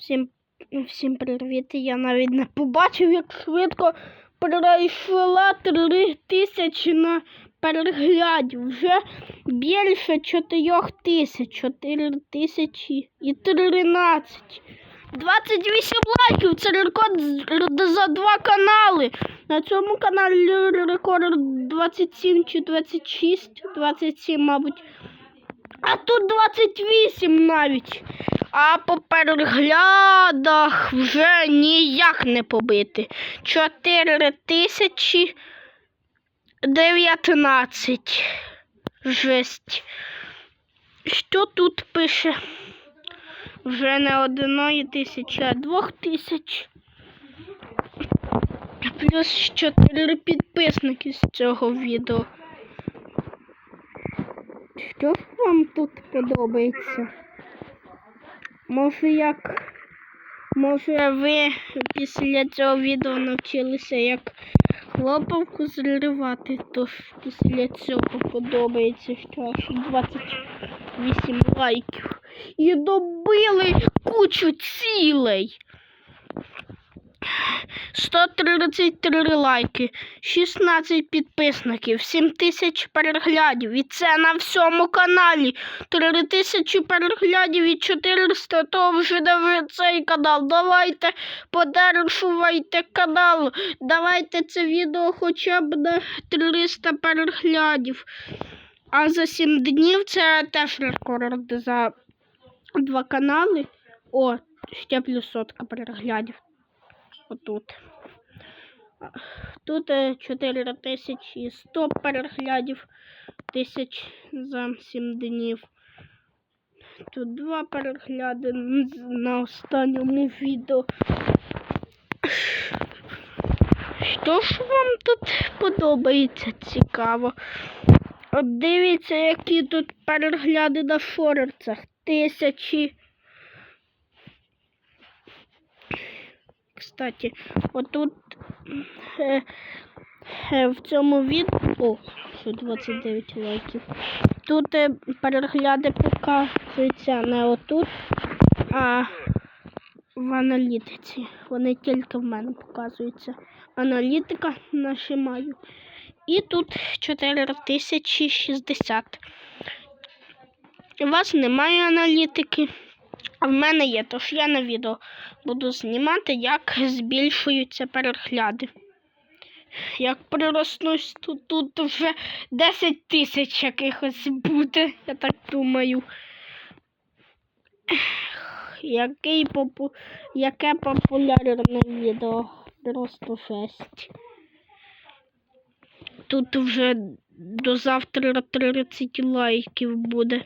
Всім, всім привіт. Я навіть не побачив, як швидко перейшла три тисячі на переглядів. Вже більше чотирьох тисяч. Чотири тисячі і тринадцять. 28 лайків це рекорд за два канали. На цьому каналі рекорд 27 чи 26, 27, мабуть. А тут 28 навіть. А по переглядах вже ніяк не побити. 4 тисячі 19. Жесть. Що тут пише? Вже не одної тисячі, а двох тисяч. Плюс 4 підписники з цього відео. Що вам тут подобається? Може як. Може ви після цього відео навчилися як хлопавку зривати, то після цього подобається що аж 28 лайків. І добили кучу цілей. 133 лайки, 16 підписників, 7 тисяч переглядів. І це на всьому каналі. 3 тисячі переглядів і 400, то вже ви цей канал. Давайте подержувайте канал. Давайте це відео хоча б на 300 переглядів. А за 7 днів це теж рекорд за два канали. О, ще плюс сотка переглядів. Отут. Тут е, 4100 переглядів тисяч за 7 днів. Тут два перегляди на останньому відео. Що ж вам тут подобається цікаво? От дивіться, які тут перегляди на шорцах. Тисячі. Кстати, отут е, е, в цьому відео що 29 лайків. Тут е, перегляди показуються не отут, а в аналітиці. Вони тільки в мене показуються. Аналітика нажимаю. І тут 4060. У вас немає аналітики. А в мене є, тож я на відео буду знімати, як збільшуються перегляди. Як прироснусь, то тут вже 10 тисяч якихось буде, я так думаю. Який попу... Яке популярне відео. Просто жесть. Тут вже до завтра 30 лайків буде.